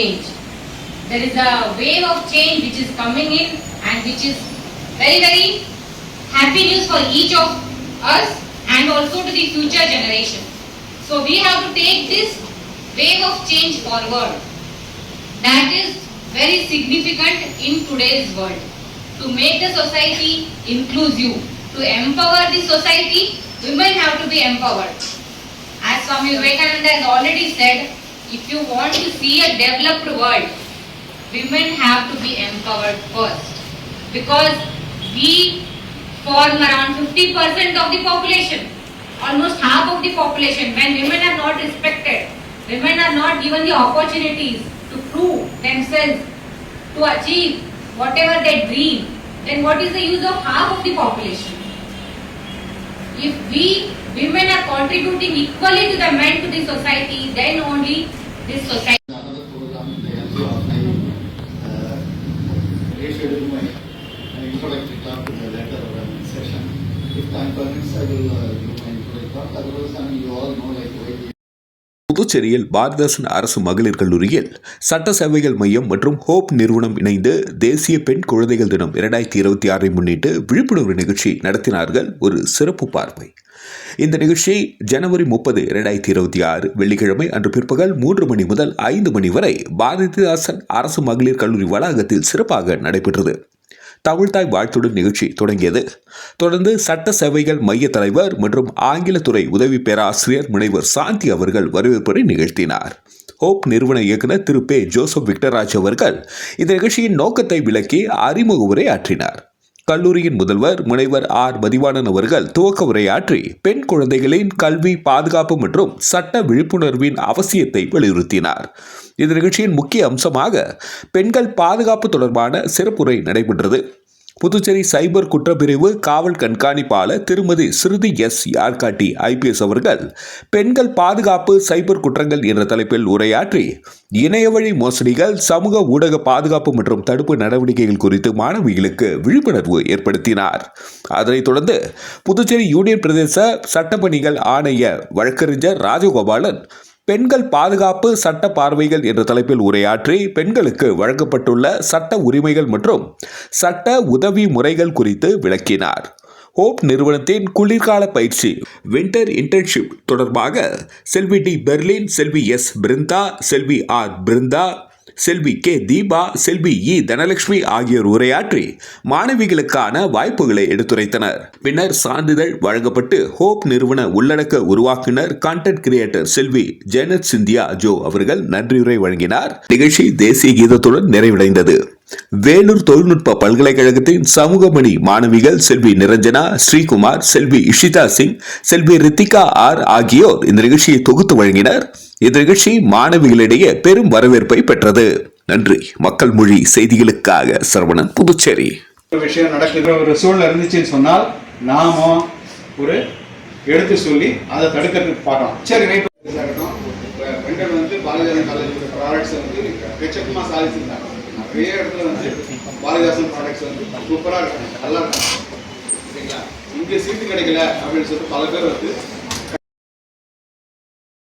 a wave of change which is coming in and which is very, very happy news for each of us and also to the future generation. So we have to take this wave of change forward. That is very significant in today's world. To make the society inclusive, to empower the society, women have to be empowered. As Swami Vivekananda has already said, if you want to see a developed world, women have to be empowered first. Because we form around 50% of the population, almost half of the population. When women are not respected, women are not given the opportunities to prove themselves, to achieve whatever they dream, then what is the use of half of the population? If we women are contributing equally to the men to the society, then only this society. If time permits, I will uh, do my introduction. Otherwise, I mean, you all know like why. புதுச்சேரியில் பாரதிதாசன் அரசு மகளிர் கல்லூரியில் சட்ட சேவைகள் மையம் மற்றும் hope நிறுவனம் இணைந்து தேசிய பெண் குழந்தைகள் தினம் இரண்டாயிரத்தி இருபத்தி ஆறை முன்னிட்டு விழிப்புணர்வு நிகழ்ச்சி நடத்தினார்கள் ஒரு சிறப்பு பார்வை. இந்த நிகழ்ச்சி ஜனவரி முப்பது இரண்டாயிரத்தி இருபத்தி ஆறு வெள்ளிக்கிழமை அன்று பிற்பகல் மூன்று மணி முதல் ஐந்து மணி வரை பாரதிதாசன் அரசு மகளிர் கல்லூரி வளாகத்தில் சிறப்பாக நடைபெற்றது. தமிழ்தாய் வாழ்த்துடன் நிகழ்ச்சி தொடங்கியது. தொடர்ந்து சட்ட சேவைகள் மைய தலைவர் மற்றும் ஆங்கிலத்துறை உதவி பேராசிரியர் முனைவர் சாந்தி அவர்கள் வரவேற்பை நிகழ்த்தினார். ஹோப் நிறுவன இயக்குனர் திரு. பே. ஜோசப் விக்டராஜ் அவர்கள் இந்த நிகழ்ச்சியின் நோக்கத்தை விளக்கி அறிமுக உரை ஆற்றினார். கல்லூரியின் முதல்வர் முனைவர் ஆர். மதிவாணன் அவர்கள் துவக்க உரையாற்றி பெண் குழந்தைகளின் கல்வி பாதுகாப்பு மற்றும் சட்ட விழிப்புணர்வின் அவசியத்தை வலியுறுத்தினார். இந்த நிகழ்ச்சியின் முக்கிய அம்சமாக பெண்கள் பாதுகாப்பு தொடர்பான சிறப்புரை நடைபெற்றது. புதுச்சேரி சைபர் குற்றப்பிரிவு காவல் கண்காணிப்பாளர் திருமதி ஸ்ருதி எஸ் யார்காட்டி ஐபிஎஸ் அவர்கள் பெண்கள் பாதுகாப்பு சைபர் குற்றங்கள் என்ற தலைப்பில் உரையாற்றி இணையவழி மோசடிகள் சமூக ஊடக பாதுகாப்பு மற்றும் தடுப்பு நடவடிக்கைகள் குறித்து மாணவிகளுக்கு விழிப்புணர்வு ஏற்படுத்தினார். அதனைத் தொடர்ந்து புதுச்சேரி யூனியன் பிரதேச சட்டப்பணிகள் ஆணைய வழக்கறிஞர் ராஜகோபாலன் பெண்கள் பாதுகாப்பு சட்ட பார்வைகள் என்ற தலைப்பில் உரையாற்றி பெண்களுக்கு வழங்கப்பட்டுள்ள சட்ட உரிமைகள் மற்றும் சட்ட உதவி முறைகள் குறித்து விளக்கினார். ஹோப் நிறுவனத்தின் குளிர்கால பயிற்சி வின்டர் இன்டர்ன்ஷிப் தொடர்பாக Selvi T Berlin Selvi S Brinda Selvi R Brinda Selvi K Deepa Selvi E Dhanalakshmi ஆகியோர் உரையாற்றி மாணவிகளுக்கான வாய்ப்புகளை எடுத்துரைத்தனர். பின்னர் சான்றிதழ் வழங்கப்பட்டு ஹோப் நிறுவன உள்ளடக்க உருவாக்குனர் கான்டென்ட் கிரியேட்டர் செல்வி ஜெனட் சிந்தியா ஜோ அவர்கள் நன்றியுரை வழங்கினார். நிகழ்ச்சி தேசிய கீதத்துடன் நிறைவடைந்தது. வேலூர் தொழில்நுட்ப பல்கலைக்கழகத்தின் சமூகமணி மாணவிகள் செல்வி நிரஞ்சனா ஸ்ரீகுமார் செல்வி இஷிதா சிங் செல்வி ரித்திகா ஆர் ஆகியோர் இந்த நிகழ்ச்சியை தொகுத்து வழங்கினர். இந்நிகழ்ச்சி மாணவிகளிடையே பெரும் வரவேற்பை பெற்றது. நன்றி. மக்கள் மொழி செய்திகளுக்காக சரவணன் புதுச்சேரி. விஷயம் நடக்குற ஒரு சூழ்நிலை இருந்துச்சுன்னு சொன்னால் நாம ஒரு எடுத்து சொல்லி அதை தடுக்கிறதுக்கு பார்க்கலாம் சரி ரைட் பெண்கள் வந்து பாரதிதாசன் காலேஜ் ப்ராடக்ட்ஸ் வந்து எக்கச்சக்கமாக சாதிச்சிருந்தாங்க நிறைய இடத்துல வந்து பாரதிதாசன் ப்ராடக்ட்ஸ் வந்து சூப்பராக இருக்காங்க நல்லா இருக்காங்க சரிங்களா? இங்கே சீட்டு கிடைக்கல அப்படின்னு சொல்லிட்டு பல பேர் வந்து